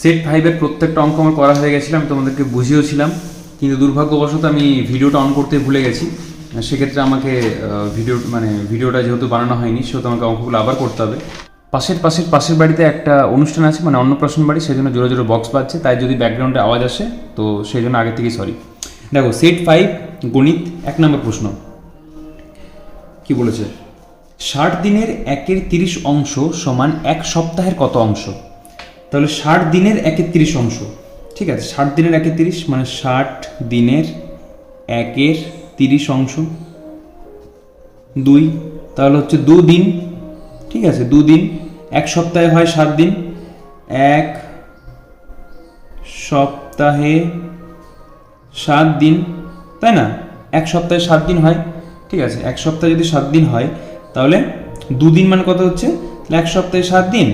Set ফাইভের প্রত্যেকটা অঙ্ক আমার করা হয়ে গেছিলাম তোমাদেরকে বুঝিয়েওছিলাম। কিন্তু দুর্ভাগ্যবশত আমি ভিডিওটা অন করতে ভুলে গেছি। সেক্ষেত্রে আমাকে ভিডিও মানে ভিডিওটা যেহেতু বানানো হয়নি, সেহেতু আমাকে অঙ্কগুলো আবার করতে হবে। পাশের পাশের পাশের বাড়িতে একটা অনুষ্ঠান আছে মানে অন্নপ্রাশন বাড়ি, সেই জন্য জোরে জোরে বক্স বাজছে, তাই যদি ব্যাকগ্রাউন্ডে আওয়াজ আসে, তো সেই জন্য আগে থেকেই সরি দেখো সেট ফাইভ গণিত, এক নম্বর প্রশ্ন। কি বলেছে? ষাট দিনের একের তিরিশ অংশ সমান এক সপ্তাহের কত অংশ? তাহলে ষাট দিনের একের তিরিশ অংশ। ঠিক আছে, ষাট দিনের একের তিরিশ মানে ষাট দিনের একের তিরিশ অংশ। দুই, তাহলে হচ্ছে দুদিন ঠিক আছে দুদিন এক সপ্তাহে হয় সাত দিন। এক সপ্তাহে সাত দিন। তাই না? এক সপ্তাহে সাত দিন হয়। ঠিক আছে, এক সপ্তাহে যদি সাত দিন হয়, তাহলে দুদিন মানে কত হচ্ছে? এক সপ্তাহে সাত দিন।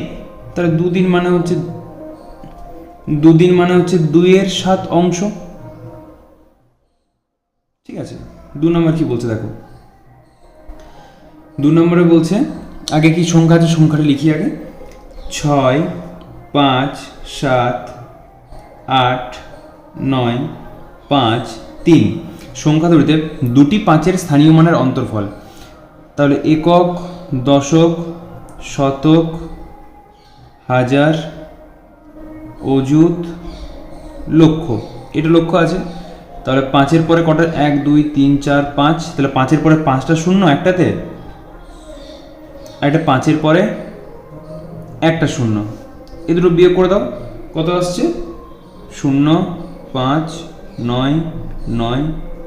তাহলে দুদিন মানে হচ্ছে, দুদিন মানে হচ্ছে দুইয়ের সাত অংশ। ঠিক আছে? দু নম্বর কি বলছে দেখো? দু নম্বরে বলছে, আগে কি সংখ্যা আছে? সংখ্যাটা লিখি আগে। ছয়, পাঁচ, সাত, আট, নয়, পাঁচ, তিন। সংখ্যা দুটিতে দুটি পাঁচের স্থানীয় মানের অন্তর্ফল। তাহলে একক, দশক, শতক হাজার অযুত লক্ষ। এটা লক্ষ্য আছে? তাহলে পাঁচের পরে কটা? এক, দুই, তিন, চার, পাঁচ। তাহলে পাঁচের পরে পাঁচটা শূন্য একটাতে? এটা পাঁচের পরে একটা শূন্য। এ দুটো বিয়োগ করে দাও। কত আসছে? শূন্য, পাঁচ, নয় নয়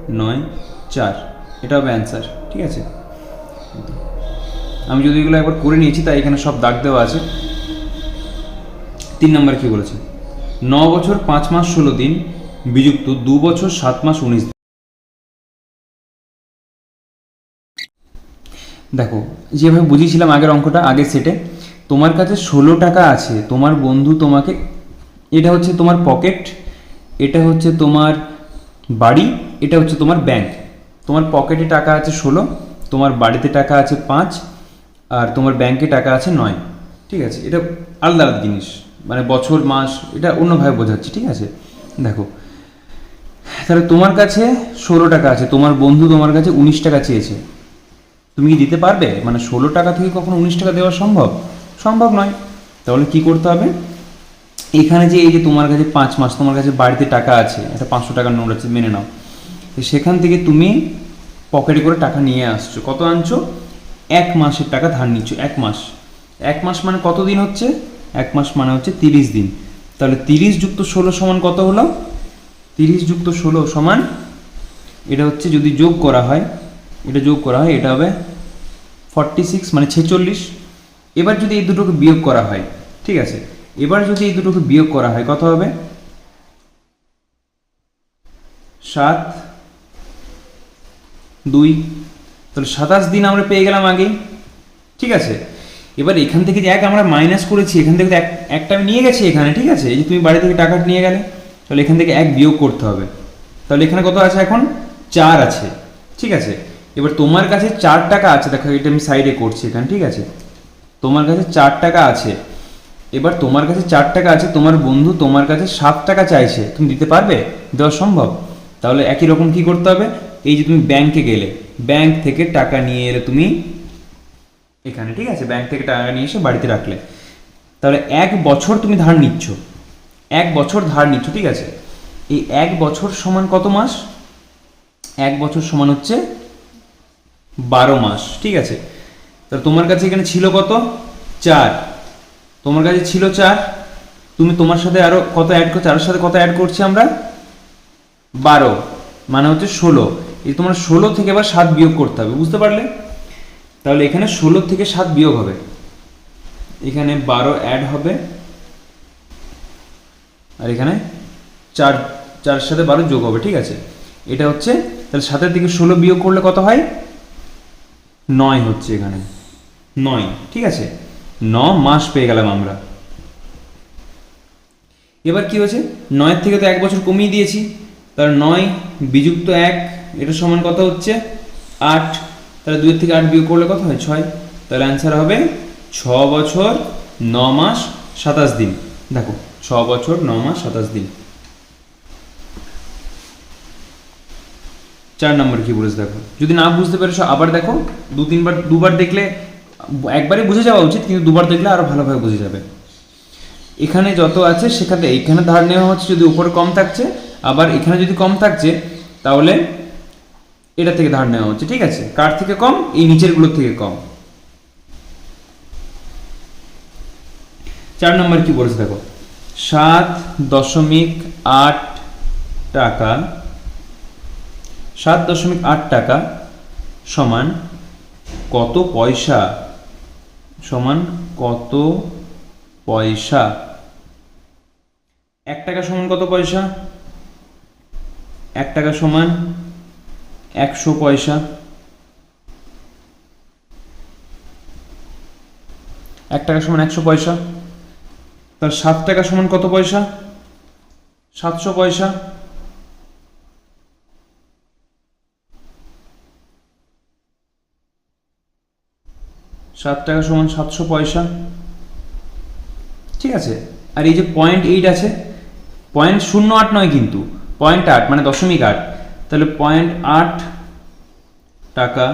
নয়, চার। এটা হবে অ্যান্সার ঠিক আছে? আমি যদি এগুলো একবার করে নিয়েছি, তাই এখানে সব দাগ দেওয়া আছে। তিন নম্বর কি বলেছে? ন বছর পাঁচ মাস ষোলো দিন, বিযুক্ত দু বছর সাত মাস উনিশ দিন। দেখো, যেভাবে বুঝিয়েছিলাম আগের অঙ্কটা, আগের সেটে, তোমার কাছে ষোলো টাকা আছে, তোমার বন্ধু তোমাকে, এটা হচ্ছে তোমার পকেট, এটা হচ্ছে তোমার বাড়ি, এটা হচ্ছে তোমার ব্যাংক। তোমার পকেটে টাকা আছে ষোলো, তোমার বাড়িতে টাকা আছে পাঁচ, আর তোমার ব্যাংকে টাকা আছে নয়। ঠিক আছে, এটা আলাদা আলাদা জিনিস। মানে বছর, মাস, এটা অন্যভাবে বোঝাচ্ছি, ঠিক আছে? দেখো, তাহলে তোমার কাছে ষোলো টাকা আছে, তোমার বন্ধু তোমার কাছে উনিশ টাকা চেয়েছে। তুমি কি দিতে পারবে? মানে ষোলো টাকা থেকে কখনো উনিশ টাকা দেওয়া সম্ভব? সম্ভব নয়। তাহলে কি করতে হবে? এখানে যে এই যে তোমার কাছে পাঁচ মাস, তোমার কাছে বাড়িতে টাকা আছে একটা পাঁচশো টাকার নোট আছে, মেনে নাও। সেখান থেকে তুমি পকেটে করে টাকা নিয়ে আসছো। কত আনছো? এক মাসের টাকা ধার নিচ্ছ, এক মাস। এক মাস মানে কত দিন হচ্ছে? এক মাস মানে হচ্ছে তিরিশ দিন। তাহলে তিরিশ যুক্ত ষোলো সমান কত হলো? তিরিশ যুক্ত ষোলো সমান, এটা হচ্ছে যদি যোগ করা হয়, এটা যোগ করা হয়, এটা হবে ফর্টি সিক্স মানে ছেচল্লিশ। এবার যদি এই দুটোকে বিয়োগ করা হয়, ঠিক আছে? এবার যদি এই দুটোকে বিয়োগ করা হয়, কত হবে? সাত, দুই। তাহলে সাতাশ দিন আমরা পেয়ে গেলাম আগেই, ঠিক আছে? এবার এখান থেকে যে এক আমরা মাইনাস করেছি, এখান থেকে এক, একটা আমি নিয়ে গেছি এখানে, ঠিক আছে? এই যে তুমি বাড়ি থেকে টাকা নিয়ে গেলে, তাহলে এখান থেকে এক বিয়োগ করতে হবে। তাহলে এখানে কত আছে এখন? চার আছে, ঠিক আছে? এবার তোমার কাছে চার টাকা আছে, দেখো এটা আমি সাইডে করছি এখানে, ঠিক আছে? তোমার কাছে চার টাকা আছে, এবার তোমার কাছে চার টাকা আছে, তোমার বন্ধু তোমার কাছে সাত টাকা চাইছে, তুমি দিতে পারবে? দেওয়া সম্ভব। তাহলে একই রকম কি করতে হবে? এই যে তুমি ব্যাংকে গেলে ব্যাংক থেকে টাকা নিয়ে এলে তুমি এখানে, ঠিক আছে? ব্যাংক থেকে টাকা নিয়ে এসে বাড়িতে রাখলে। তাহলে এক বছর তুমি ধার নিচ্ছ। এক বছর ধার নিচ্ছ, ঠিক আছে? এই এক বছর সমান কত মাস? এক বছর সমান হচ্ছে বারো মাস, ঠিক আছে? তাহলে তোমার কাছে এখানে ছিল কত? চার। তোমার কাছে ছিল চার। তুমি তোমার সাথে আরও কত অ্যাড করছ? চারের সাথে কত অ্যাড করছি আমরা? বারো। মানে হচ্ছে ষোলো। এই তোমার ষোলো থেকে এবার সাত বিয়োগ করতে হবে, বুঝতে পারলে? তাহলে এখানে ষোলো থেকে সাত বিয়োগ হবে। এখানে বারো অ্যাড হবে। আর এখানে চার চার সাথে বারো যোগ হবে, ঠিক আছে? এটা হচ্ছে, তাহলে সাতের দিকে ষোলো বিয়োগ করলে কত হয়? নয় হচ্ছে এখানে। নয়, ঠিক আছে? ন মাস পেয়ে গেলাম আমরা। এবার কি হয়েছে? নয়ের থেকে তো এক বছর কমিয়ে দিয়েছি। তাহলে নয় বিযুক্ত এক, এটা সমান কত হচ্ছে? আট তাহলে দুইয়ের থেকে আট বিয়োগ করলে কত হয়? ছয়। তাহলে অ্যান্সার হবে ছ বছর ন মাস সাতাশ দিন। দেখো, ছ বছর ন মাস সাতাশ দিন। চার নম্বর কি বলেছে দেখো? যদি না বুঝতে পেরেছ, আবার দেখো, দু তিনবার, দুবার দেখলে একবারে বুঝে যাওয়া উচিত, কিন্তু দুবার দেখলে আরও ভালোভাবে বুঝে যাবে। এখানে যত আছে, সেখানে এখানে ধার নেওয়া হচ্ছে যদি উপরে কম থাকছে, আবার এখানে যদি কম থাকছে, তাহলে এটা থেকে ধার নেওয়া হচ্ছে, ঠিক আছে? কার থেকে কম? এই নিচেরগুলোর থেকে কম। চার নম্বর কি বলেছে দেখো? সাত দশমিক আট টাকা, সাত দশমিক আট টাকা সমান কত পয়সা? সমান কত পয়সা? এক টাকা সমান কত পয়সা? এক টাকা সমান একশো পয়সা। এক টাকা সমান একশো পয়সা। তার সাত টাকা সমান কত পয়সা? সাতশো পয়সা। সাত টাকা সমান সাতশো পয়সা। ঠিক আছে? আর এই যে পয়েন্ট এইট আছে পয়েন্ট শূন্য আট নয় কিন্তু পয়েন্ট আট মানে দশমিক আট। তাহলে পয়েন্ট আট টাকা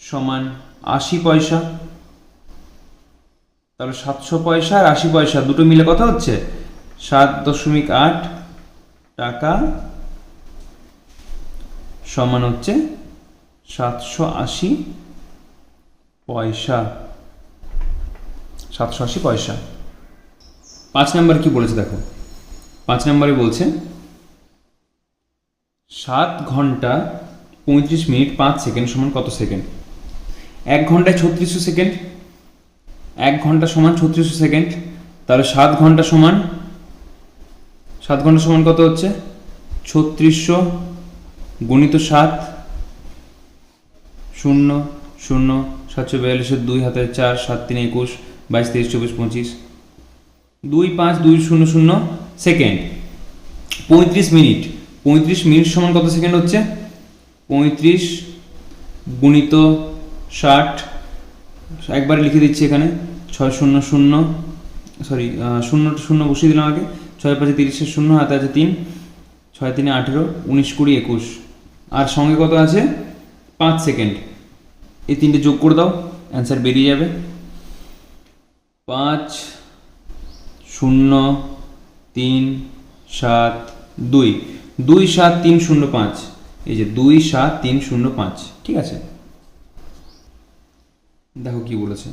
সমান আশি পয়সা। তাহলে সাতশো পয়সা আর আশি পয়সা, দুটো মিলে কথা হচ্ছে? সাত দশমিক আট টাকা সমান হচ্ছে সাতশো আশি পয়সা। সাতশো আশি পয়সা। পাঁচ নাম্বার কি বলেছে দেখো? পাঁচ নম্বরে বলছে সাত ঘণ্টা পঁয়ত্রিশ মিনিট পাঁচ সেকেন্ড সমান কত সেকেন্ড? এক ঘন্টায় ছত্রিশশো সেকেন্ড। এক ঘণ্টা সমান ছত্রিশশো সেকেন্ড। তাহলে সাত ঘণ্টা সমান, সাত ঘণ্টা সমান কত হচ্ছে? ছত্রিশশো গুণিত সাত, শূন্য শূন্য সাতশো বিয়াল্লিশের দুই হাতে চার, সাত তিন একুশ, বাইশ, তেইশ, চব্বিশ, পঁচিশ। দুই পাঁচ, দুই শূন্য শূন্য, সেকেন্ড। পঁয়ত্রিশ মিনিট। পঁয়ত্রিশ মিনিট সমান কত সেকেন্ড হচ্ছে? পঁয়ত্রিশ গুণিত ষাট। একবার লিখে দিচ্ছি এখানে। ছয় শূন্য শূন্য সরি শূন্য শূন্য বসিয়ে দিলাম আগে। ছয় পাঁচে তিরিশের শূন্য হাতে আছে তিন, ছয় তিনে আঠেরো, উনিশ কুড়ি একুশ। আর সঙ্গে কত আছে? পাঁচ সেকেন্ড। এই তিনটে যোগ করে দাও অ্যান্সার বেরিয়ে যাবে। পাঁচ, শূন্য, তিন, সাত, দুই। দুই সাত তিন শূন্য পাঁচ। এই যে দুই সাত তিন শূন্য পাঁচ। ঠিক আছে? দেখো কি বলেছে।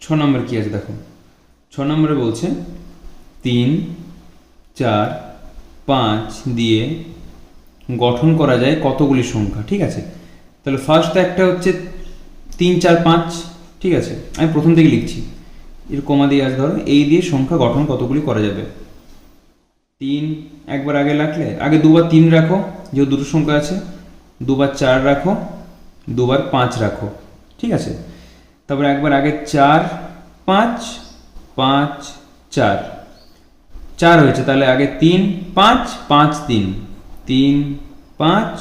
ছ নম্বর কি আছে দেখো? ছ নম্বরে বলছে, তিন, চার, পাঁচ দিয়ে গঠন করা যায় কতগুলি সংখ্যা। ঠিক আছে? তাহলে ফার্স্ট একটা হচ্ছে তিন, চার, পাঁচ। ঠিক আছে? আমি প্রথম থেকে লিখছি। এর কমা দিয়ে আছে ধরো এই দিয়ে সংখ্যা গঠন কতগুলি করা যাবে? তিন, একবার আগে রাখলে? আগে দুবার তিন রাখো, যেহেতু দুটো সংখ্যা আছে। দুবার চার রাখো, দুবার পাঁচ রাখো। ঠিক আছে? তারপর একবার আগে চার, পাঁচ পাঁচ, চার। চার হয়েছে, তাহলে আগে তিন, পাঁচ পাঁচ, তিন। তিন, পাঁচ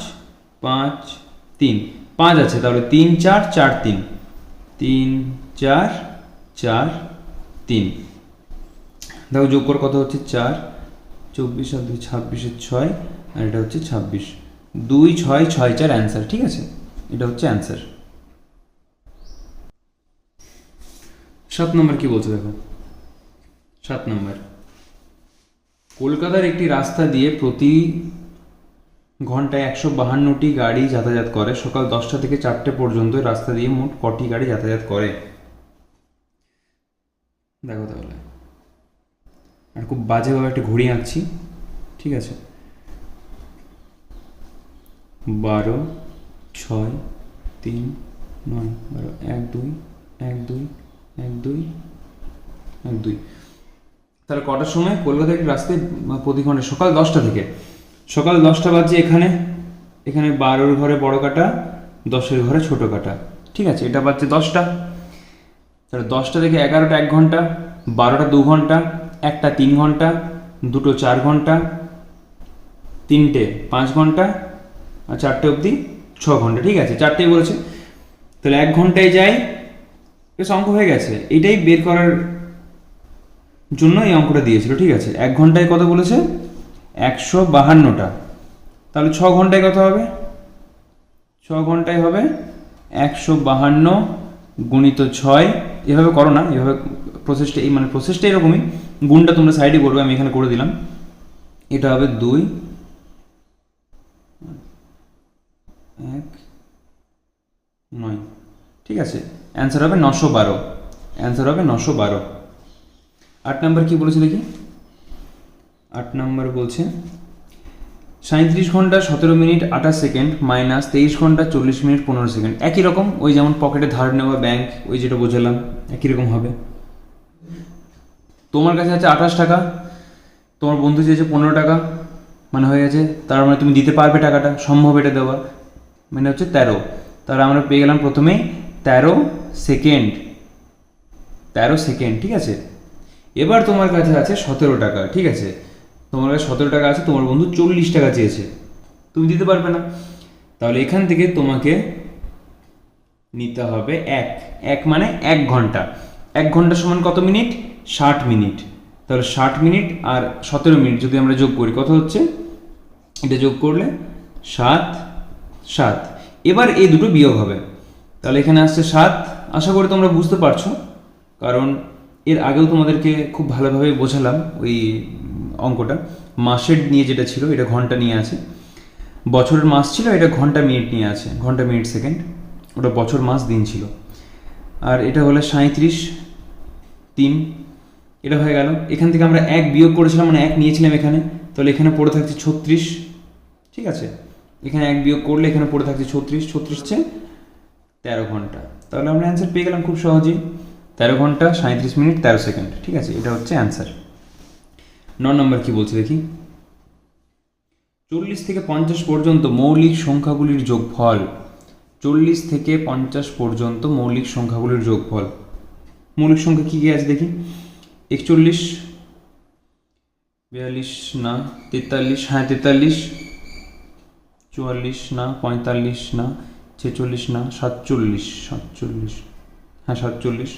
পাঁচ, তিন। পাঁচ আছে, তাহলে তিন, চার চার, তিন। তিন, চার চার তিন। দেখো যোগ করে কত হচ্ছে? চার। চব্বিশ আর দুই ছাব্বিশের ছয়, আর এটা হচ্ছে ছাব্বিশ। দুই, ছয় ছয়, চার অ্যান্সার ঠিক আছে? এটা হচ্ছে অ্যান্সার সাত নম্বর কি বলছে দেখো? সাত নম্বর। কলকাতার একটি রাস্তা দিয়ে প্রতি ঘন্টায় একশো বাহান্নটি গাড়ি যাতায়াত করে। সকাল দশটা থেকে চারটে পর্যন্ত রাস্তা দিয়ে মোট কটি গাড়ি যাতায়াত করে? দেখো তাহলে। আর খুব বাজেভাবে একটা ঘড়ি আঁকছি, ঠিক আছে? বারো, ছয়, তিন, নয়, বারো, এক, দুই এক দুই এক দুই এক, দুই। তাহলে কটার সময়? কলকাতা একটি রাস্তায় প্রতি ঘণ্টা সকাল দশটা থেকে। সকাল দশটা বাজে এখানে। এখানে বারোর ঘরে বড় কাটা, দশের ঘরে ছোট কাটা। ঠিক আছে? এটা বাজছে দশটা। তাহলে দশটা থেকে এগারোটা এক ঘণ্টা, বারোটা দু ঘণ্টা, একটা তিন ঘণ্টা, দুটো চার ঘণ্টা, তিনটে পাঁচ ঘণ্টা, আর চারটে অবধি ছ ঘণ্টা, ঠিক আছে? চারটেই বলেছে। তাহলে এক ঘন্টায় যাই বেশ অঙ্ক হয়ে গেছে। এটাই বের করার জন্য এই অঙ্কটা দিয়েছিল, ঠিক আছে? এক ঘন্টায় কত বলেছে? একশো বাহান্নটা। তাহলে ছ ঘন্টায় কত হবে? ছ ঘন্টায় হবে একশো বাহান্ন গুণিত ছয় এভাবে করো না, এভাবে প্রসেসটা এই মানে প্রসেসটা এরকমই। গুণটা তোমরা সাইডে করবে, আমি এখানে করে দিলাম। এটা হবে দুই, এক, নয়। ঠিক আছে? অ্যান্সার হবে নশো বারো। অ্যান্সার হবে নশো বারো। আট নাম্বার কি বলেছে দেখি? আট নাম্বার বলছে সাঁত্রিশ ঘণ্টা সতেরো মিনিট আঠাশ সেকেন্ড মাইনাস তেইশ ঘণ্টা চল্লিশ মিনিট পনেরো সেকেন্ড। একই রকম ওই যেমন পকেটে ধার নেওয়া ব্যাংক ওই যেটা বোঝালাম, একই রকম হবে। তোমার কাছে আছে আঠাশ টাকা, তোমার বন্ধু চেয়েছে পনেরো টাকা মানে হয়ে গেছে, তার মানে তুমি দিতে পারবে টাকাটা, সম্ভব এটা দেওয়া। মানে হচ্ছে তেরো। তাহলে আমরা পেয়ে গেলাম প্রথমেই তেরো সেকেন্ড। তেরো সেকেন্ড, ঠিক আছে? এবার তোমার কাছে আছে সতেরো টাকা, ঠিক আছে? তোমার কাছে সতেরো টাকা আছে, তোমার বন্ধু চল্লিশ টাকা চেয়েছে। তুমি দিতে পারবে না। তাহলে এখান থেকে তোমাকে নিতে হবে এক। এক মানে এক ঘণ্টা। এক ঘণ্টা সমান কত মিনিট? ষাট মিনিট। তাহলে ষাট মিনিট আর সতেরো মিনিট যদি আমরা যোগ করি, কত হচ্ছে? এটা যোগ করলে সাত সাত। এবার এই দুটো বিয়োগ হবে। তাহলে এখানে আসছে সাত। আশা করি তোমরা বুঝতে পারছ। কারণ এর আগেও তোমাদেরকে খুব ভালোভাবে বোঝালাম ওই অঙ্কটা। মাসের নিয়ে যেটা ছিল, এটা ঘণ্টা নিয়ে আছে। বছরের মাস ছিল, এটা ঘণ্টা মিনিট নিয়ে আছে, ঘণ্টা মিনিট সেকেন্ড। ওটা বছর, মাস, দিন ছিল। আর এটা হলো সাঁত্রিশ তিন। এটা হয়ে গেল। এখান থেকে আমরা এক বিয়োগ করেছিলাম মানে এক নিয়েছিলাম এখানে। তাহলে এখানে পড়ে থাকছে ছত্রিশ। ঠিক আছে? এখানে এক বিয়োগ করলে এখানে পড়ে থাকছে ছত্রিশ। ছত্রিশ হচ্ছে তেরো ঘণ্টা। তাহলে আমরা অ্যান্সার পেয়ে গেলাম খুব সহজেই। তেরো ঘণ্টা সাঁত্রিশ মিনিট, তেরো সেকেন্ড। ঠিক আছে? এটা হচ্ছে অ্যান্সার ন নম্বর কি বলছে দেখি? চল্লিশ থেকে পঞ্চাশ পর্যন্ত মৌলিক সংখ্যাগুলির যোগফল। চল্লিশ থেকে পঞ্চাশ পর্যন্ত মৌলিক সংখ্যাগুলির যোগফল। মৌলিক সংখ্যা কী কী আছে দেখি? একচল্লিশ, বিয়াল্লিশ না, তেতাল্লিশ হ্যাঁ তেতাল্লিশ। চুয়াল্লিশ না, পঁয়তাল্লিশ না, ছেচল্লিশ না, সাতচল্লিশ সাতচল্লিশ হ্যাঁ সাতচল্লিশ।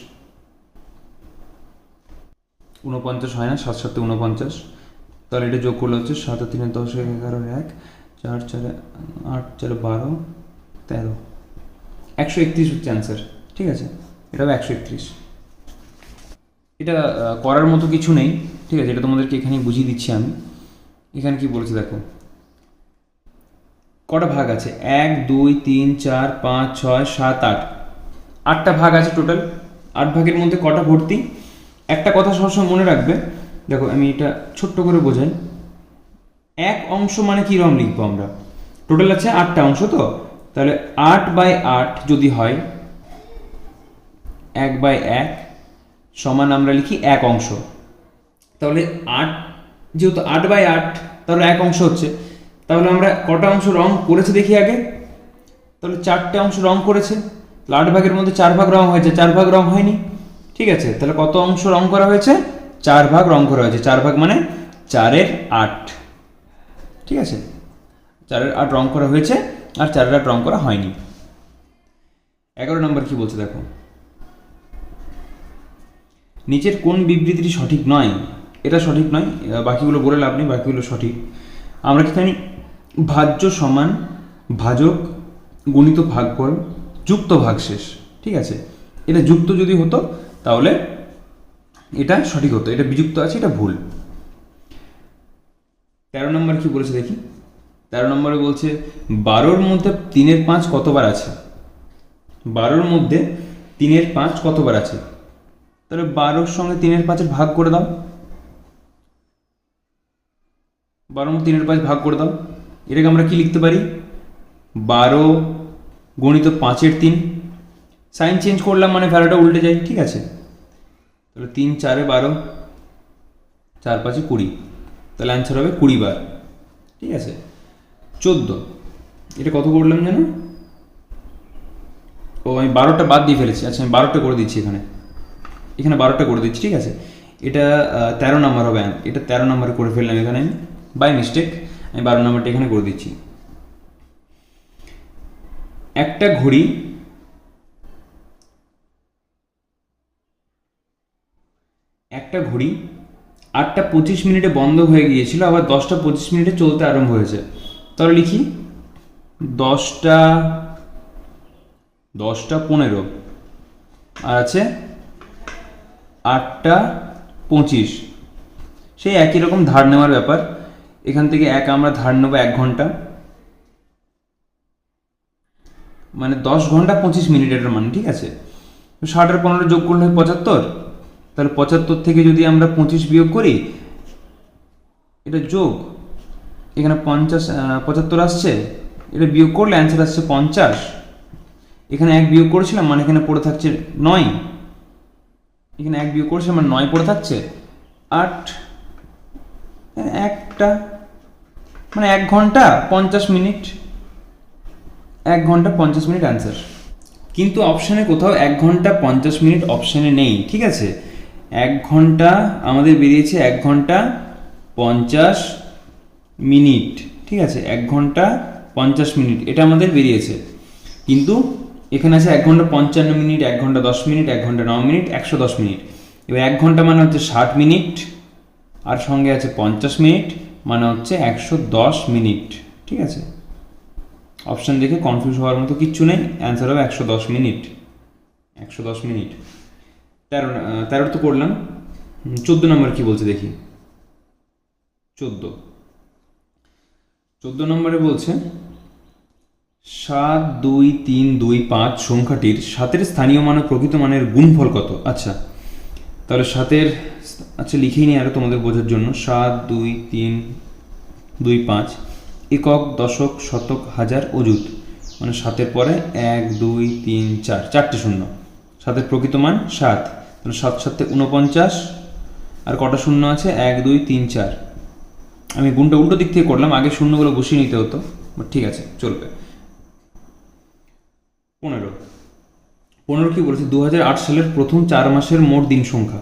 উনপঞ্চাশ হয় না, সাত সাতে উনপঞ্চাশ তাহলে এটা যোগ করলে হচ্ছে সাত তিনে দশ এগারো এক, চার, চারে আট, চারে বারো, তেরো। একশো একত্রিশ হচ্ছে অ্যান্সার ঠিক আছে? এটা হবে একশো একত্রিশ। এটা করার মতো কিছু নেই, ঠিক আছে? এটা তোমাদেরকে এখানে বুঝিয়ে দিচ্ছি আমি। এখানে কি বলেছে দেখো? কটা ভাগ আছে? এক, দুই, তিন, চার, পাঁচ, ছয়, সাত, আট। আটটা ভাগ আছে টোটাল আট ভাগের মধ্যে কটা ভর্তি? একটা কথা সবসময় মনে রাখবে। দেখো, আমি এটা ছোট্ট করে বোঝাই। এক অংশ মানে কী রকম লিখব আমরা? টোটাল আছে আটটা অংশ তো? তাহলে আট বাই আট যদি হয়, এক বাই এক সমান আমরা লিখি এক অংশ। তাহলে আট, যেহেতু আট বাই আট, তাহলে এক অংশ হচ্ছে। তাহলে আমরা কটা অংশ রং করেছে দেখি আগে। তাহলে চারটে অংশ রং করেছে। তাহলে আট ভাগের মধ্যে চার ভাগ রং হয়েছে, চার ভাগ রং হয়নি। ঠিক আছে, তাহলে কত অংশ রং করা হয়েছে? চার ভাগ রং করা হয়েছে। চার ভাগ মানে চারের আট। ঠিক আছে? চারের আট রং করা হয়েছে আর চারের আট রং করা হয়নি। এগারো নম্বর কি বলছে দেখো? নিচের কোন বিবৃতিটি সঠিক নয়? এটা সঠিক নয়, বাকিগুলো বলে লাভ নেই, বাকিগুলো সঠিক। আমরা কি জানি? ভাজ্য সমান ভাজক গণিত ভাগফল যুক্ত ভাগশেষ। ঠিক আছে? এটা যুক্ত যদি হতো তাহলে এটা সঠিক হতো, এটা বিযুক্ত আছে, এটা ভুল। তেরো নম্বর কি বলেছে দেখি? তেরো নম্বরে বলছে, বারোর মধ্যে তিনের পাঁচ কতবার আছে? বারোর মধ্যে তিনের পাঁচ কতবার আছে? তাহলে বারোর সঙ্গে তিনের পাঁচের ভাগ করে দাও। বারো তিনের পাঁচ ভাগ করে দাও। এটাকে আমরা কি লিখতে পারি? বারো গণিত পাঁচের তিন সাইন চেঞ্জ করলাম মানে ভ্যালুটা উল্টে যায়, ঠিক আছে? তাহলে তিন, চারে বারো, চার পাঁচে কুড়ি। তাহলে অ্যান্সার হবে কুড়ি বার, ঠিক আছে? চোদ্দ। এটা কত করলাম যেন ও, আমি বারোটা বাদ দিয়ে ফেলেছি। আচ্ছা আমি বারোটা করে দিচ্ছি এখানে। এখানে বারোটা করে দিচ্ছি, ঠিক আছে? এটা তেরো নাম্বার হবে এটা তেরো নাম্বারে করে ফেললাম এখানে আমি। বাই মিস্টেক আমি বারো নাম্বারটা এখানে করে দিচ্ছি। একটা ঘড়ি একটা ঘড়ি আটটা পঁচিশ মিনিটে বন্ধ হয়ে গিয়েছিল, আবার দশটা পঁচিশ মিনিটে চলতে আরম্ভ হয়েছে। তাহলে লিখি, দশটা দশটা পনেরো, আর আছে আটটা পঁচিশ। সেই একই রকম ধার নেওয়ার ব্যাপার। এখান থেকে এক আমরা ধার নেব এক ঘণ্টা। মানে দশ ঘণ্টা পঁচিশ মিনিটের মানে ঠিক আছে? ষাট আর পনেরো যোগ করলে হয় পঁচাত্তর। তাহলে পঁচাত্তর থেকে যদি আমরা পঁচিশ বিয়োগ করি, এটা যোগ, এখানে পঞ্চাশ পঁচাত্তর আসছে, এটা বিয়োগ করলে অ্যান্সার আসছে পঞ্চাশ। এখানে এক বিয়োগ করেছিলাম মানে এখানে পড়ে থাকছে নয়। এখানে এক বিয়োগ করেছিলাম মানে নয় পড়ে থাকছে, আট একটা মানে এক ঘণ্টা পঞ্চাশ মিনিট, এক ঘণ্টা পঞ্চাশ মিনিট অ্যান্সার কিন্তু অপশানে কোথাও এক ঘণ্টা পঞ্চাশ মিনিট অপশানে নেই, ঠিক আছে? এক ঘণ্টা আমাদের বেরিয়েছে এক ঘণ্টা পঞ্চাশ মিনিট, ঠিক আছে? এক ঘণ্টা পঞ্চাশ মিনিট, এটা আমাদের বেরিয়েছে। কিন্তু এখানে আছে এক ঘণ্টা পঞ্চান্ন মিনিট, এক ঘণ্টা দশ মিনিট, এক ঘণ্টা ন মিনিট, একশো দশ মিনিট। এবার এক ঘণ্টা মানে হচ্ছে ষাট মিনিট, আর সঙ্গে আছে পঞ্চাশ মিনিট মানে হচ্ছে একশো দশ মিনিট, ঠিক আছে? অপশান দেখে কনফিউজ হওয়ার মতো কিচ্ছু নেই অ্যান্সার হবে একশো দশ মিনিট, একশো দশ মিনিট। তেরো তেরো তো করলাম চোদ্দ নম্বর কি বলছে দেখি। চোদ্দ। চোদ্দ নম্বরে বলছে, সাত, দুই, তিন, দুই, পাঁচ সংখ্যাটির সাতের স্থানীয় মান প্রকৃত মানের গুণফল কত? আচ্ছা তাহলে সাতের আচ্ছা লিখেই নিই আরও তোমাদের বোঝার জন্য। সাত, দুই, তিন, দুই, পাঁচ, একক, দশক, শতক, হাজার, অযুত। মানে সাতের পরে এক, দুই, তিন, চার। চারটে শূন্য। সাতের প্রকৃত মান সাত। তাহলে সাত সাতে উনপঞ্চাশ আর কটা শূন্য আছে? এক, দুই, তিন, চার। আমি গুণটা উল্টো দিক থেকে করলাম, আগে শূন্যগুলো বসিয়ে নিতে হতো বাট ঠিক আছে, চলবে। পনেরো। পনেরো কি বলেছে? দু আট সালের প্রথম চার মাসের মোট দিন সংখ্যা।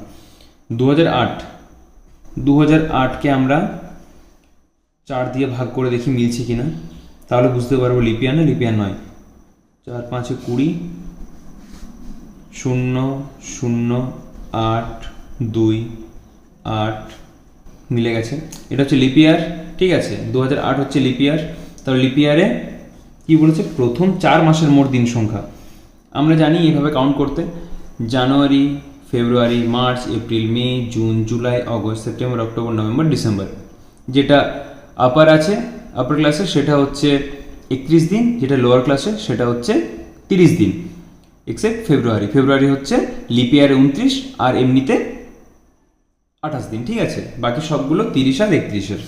দু হাজার আটকে আমরা চার দিয়ে ভাগ করে দেখি মিলছে কিনা। তাহলে বুঝতে পারব লিপিয়ার না লিপিয়ার নয়। চার, পাঁচে কুড়ি শূন্য শূন্য, আট, দুই, আট, মিলে গেছে। এটা হচ্ছে লিপিয়ার ঠিক আছে? দু হাজার আট হচ্ছে লিপিয়ার তাহলে লিপিয়ারে কি বলেছে? প্রথম চার মাসের মোট দিন সংখ্যা। আমরা জানি এভাবে কাউন্ট করতে। January, February, March, April, May, June, July August September, October, November, December. যেটা আপার আছে আপার ক্লাসে সেটা হচ্ছে একত্রিশ দিন। যেটা লোয়ার ক্লাসে সেটা হচ্ছে তিরিশ দিন। এক্সেপ্ট ফেব্রুয়ারি ফেব্রুয়ারি হচ্ছে লিপিয়ারে উনত্রিশ, আর এমনিতে আঠাশ দিন, ঠিক আছে? বাকি সবগুলো তিরিশ আর একত্রিশের।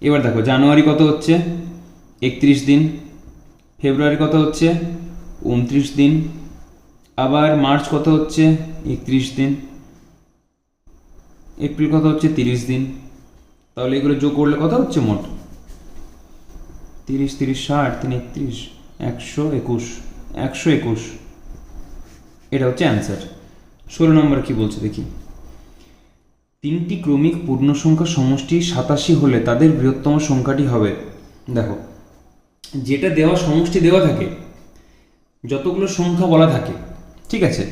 এবার দেখো, জানুয়ারি কত হচ্ছে? একত্রিশ দিন। ফেব্রুয়ারি কত হচ্ছে? উনত্রিশ দিন। আবার মার্চ কত হচ্ছে? একত্রিশ দিন। এপ্রিল কত হচ্ছে? তিরিশ দিন। তাহলে এগুলো যোগ করলে কত হচ্ছে মোট? তিরিশ তিরিশ, ষাট, তিন একত্রিশ, একশো একুশ একশো একুশ। এটা হচ্ছে অ্যান্সার ষোলো নম্বর কি বলছে দেখি। তিনটি ক্রমিক পূর্ণ সংখ্যা সমষ্টি সাতাশি হলে তাদের বৃহত্তম সংখ্যাটি হবে। দেখো, যেটা দেওয়া সমষ্টি দেওয়া থাকে, যতগুলো সংখ্যা বলা থাকে, ঠিক আছে?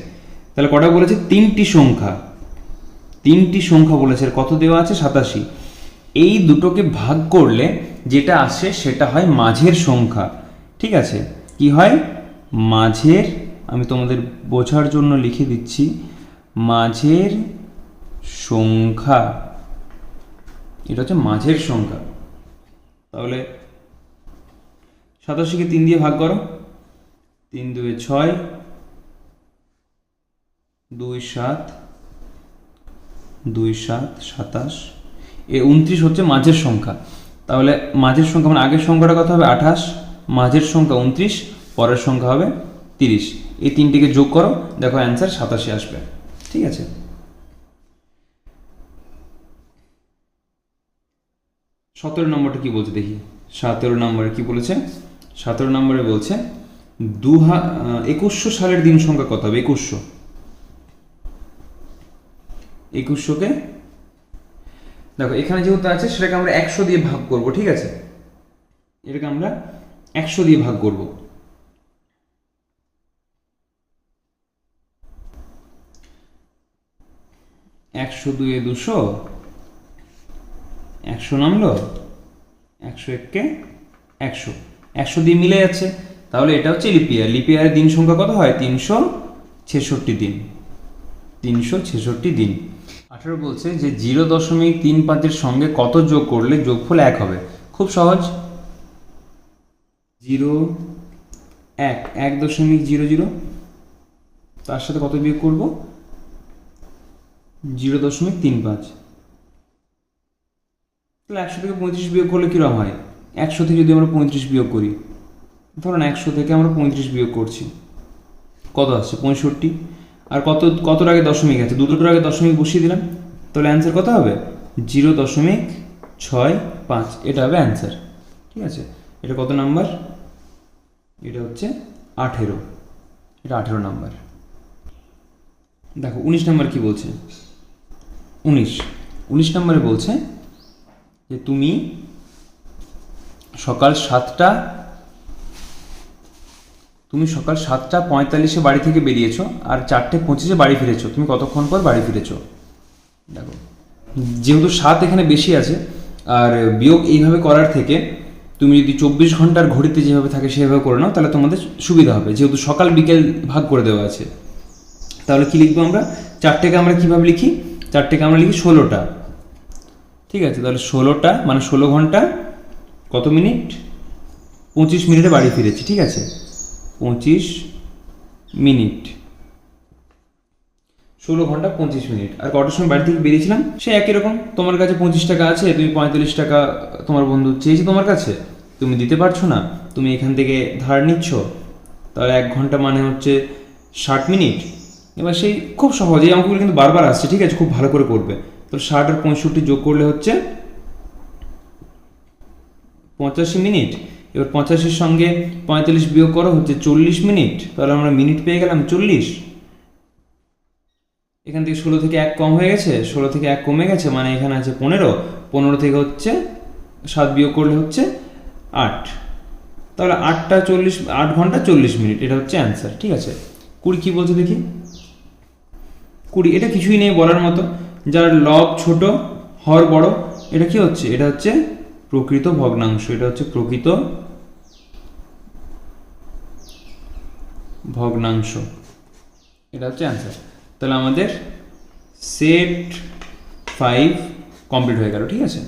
তাহলে কটা বলেছে? তিনটি সংখ্যা। তিনটি সংখ্যা বলেছে কত দেওয়া আছে? সাতাশি। এই দুটোকে ভাগ করলে যেটা আসে সেটা হয় মাঝের সংখ্যা, ঠিক আছে? কি হয়? মাঝের আমি তোমাদের বোঝার জন্য লিখে দিচ্ছি, মাঝের সংখ্যা। এটা হচ্ছে মাঝের সংখ্যা। তাহলে সাতাশিকে তিন দিয়ে ভাগ করো। তিন দুয়ে ছয়, দুই সাত দুই সাত সাতাশ। এ উনত্রিশ হচ্ছে মাঝের সংখ্যা। তাহলে মাঝের সংখ্যা মানে আগের সংখ্যাটা কথা হবে? আঠাশ। মাঝের সংখ্যা উনত্রিশ, পরের সংখ্যা হবে তিরিশ। এই তিনটিকে যোগ করো, দেখো অ্যান্সার সাতাশি আসবে। ঠিক আছে? সতেরো নম্বরটা কি বলছে দেখি? সতেরো নম্বরে কি বলেছে? সতেরো নম্বরে বলছে দু একুশশো সালের দিন সংখ্যা কত হবে? একুশশো। একুশশোকে, দেখো, এখানে যেহেতু আছে, সেটাকে আমরা একশো দিয়ে ভাগ করব, ঠিক আছে? এটাকে আমরা একশো দিয়ে ভাগ করব। একশো দুয়ে দুশো, একশো নামলো, একশো এককে একশো। একশো দিয়ে মিলে যাচ্ছে। তাহলে এটা হচ্ছে লিপিয়ার লিপিয়ারের দিন সংখ্যা কত হয়? তিনশো ছেষট্টি দিন। তিনশো ছেষট্টি দিন। আঠারো বলছে যে জিরো দশমিক তিন পাঁচের সঙ্গে কত যোগ করলে যোগফল এক হবে? খুব সহজ। জিরো, এক। এক দশমিক জিরো জিরো। তার সাথে কত বিয়োগ করব? জিরো দশমিক তিন পাঁচ। তাহলে একশো থেকে পঁয়ত্রিশ বিয়োগ করলে কীরকম হয়? একশো থেকে যদি আমরা পঁয়ত্রিশ বিয়োগ করি, ধরুন একশো থেকে আমরা পঁয়ত্রিশ বিয়োগ করছি। কত আসছে? পঁয়ষট্টি। আর কত, কতর আগে দশমিক আছে? দুটোর আগে দশমিক বসিয়ে দিলাম। তাহলে অ্যান্সার কত হবে? জিরো দশমিক ছয় পাঁচ। এটা হবে অ্যান্সার ঠিক আছে? এটা কত নাম্বার? এটা হচ্ছে আঠেরো। এটা আঠেরো নাম্বার। দেখো, উনিশ নাম্বার কি বলছে? উনিশ। উনিশ নম্বরে বলছে যে তুমি সকাল সাতটা, তুমি সকাল সাতটা পঁয়তাল্লিশে বাড়ি থেকে বেরিয়েছো আর চারটে পঁচিশে বাড়ি ফিরেছো। তুমি কতক্ষণ পর বাড়ি ফিরেছো? দেখো, যেহেতু সাত এখানে বেশি আছে, আর বিয়োগ এইভাবে করার থেকে তুমি যদি চব্বিশ ঘণ্টার ঘড়িতে যেভাবে থাকে সেভাবে করে নাও, তাহলে তোমাদের সুবিধা হবে। যেহেতু সকাল বিকেল ভাগ করে দেওয়া আছে, তাহলে কি লিখব আমরা? চারটেকে আমরা কীভাবে লিখি? চারটেকে আমরা লিখি ষোলোটা। ঠিক আছে, তাহলে ষোলোটা মানে ষোলো ঘণ্টা, কত মিনিট? পঁচিশ মিনিটে বাড়ি ফিরেছি, ঠিক আছে? পঁচিশ মিনিট। ষোলো ঘণ্টা, পঁচিশ মিনিট। আর কটার সময় বাড়ি থেকে বেরিয়েছিলাম? সে একই রকম, তোমার কাছে পঁচিশ টাকা আছে, তুমি পঁয়তাল্লিশ টাকা তোমার বন্ধু চেয়েছে তোমার কাছে। তুমি দিতে পারছ না, তুমি এখান থেকে ধার নিচ্ছ। তাহলে এক ঘণ্টা মানে হচ্ছে ষাট মিনিট। এবার সেই খুব সহজ এই অঙ্কগুলো কিন্তু বারবার আসছে, ঠিক আছে? খুব ভালো করে করবে। তো ষাট আর পঁয়ষট্টি যোগ করলে হচ্ছে পঁচাশি মিনিট। এবার পঁচাশির সঙ্গে পঁয়তাল্লিশ বিয়োগ করো, হচ্ছে চল্লিশ মিনিট। তাহলে আমরা মিনিট পেয়ে গেলাম চল্লিশ। এখান থেকে ষোলো থেকে এক কম হয়ে গেছে, ষোলো থেকে এক কমে গেছে মানে এখানে আছে পনেরো। পনেরো থেকে হচ্ছে সাত বিয়োগ করলে হচ্ছে আট। তাহলে আটটা চল্লিশ, আট ঘণ্টা চল্লিশ মিনিট, এটা হচ্ছে অ্যান্সার ঠিক আছে? কুড়ি কী বলছে দেখি? কুড়ি, এটা কিছুই নেই বলার মতো। যার লব ছোট, হর বড়, এটা কি হচ্ছে? এটা হচ্ছে প্রকৃত ভগ্নাংশ, এটা হচ্ছে প্রকৃত ভগ্নাংশ। এটা হচ্ছে অ্যান্সার তাহলে আমাদের সেট ফাইভ কমপ্লিট হয়ে গেল, ঠিক আছে?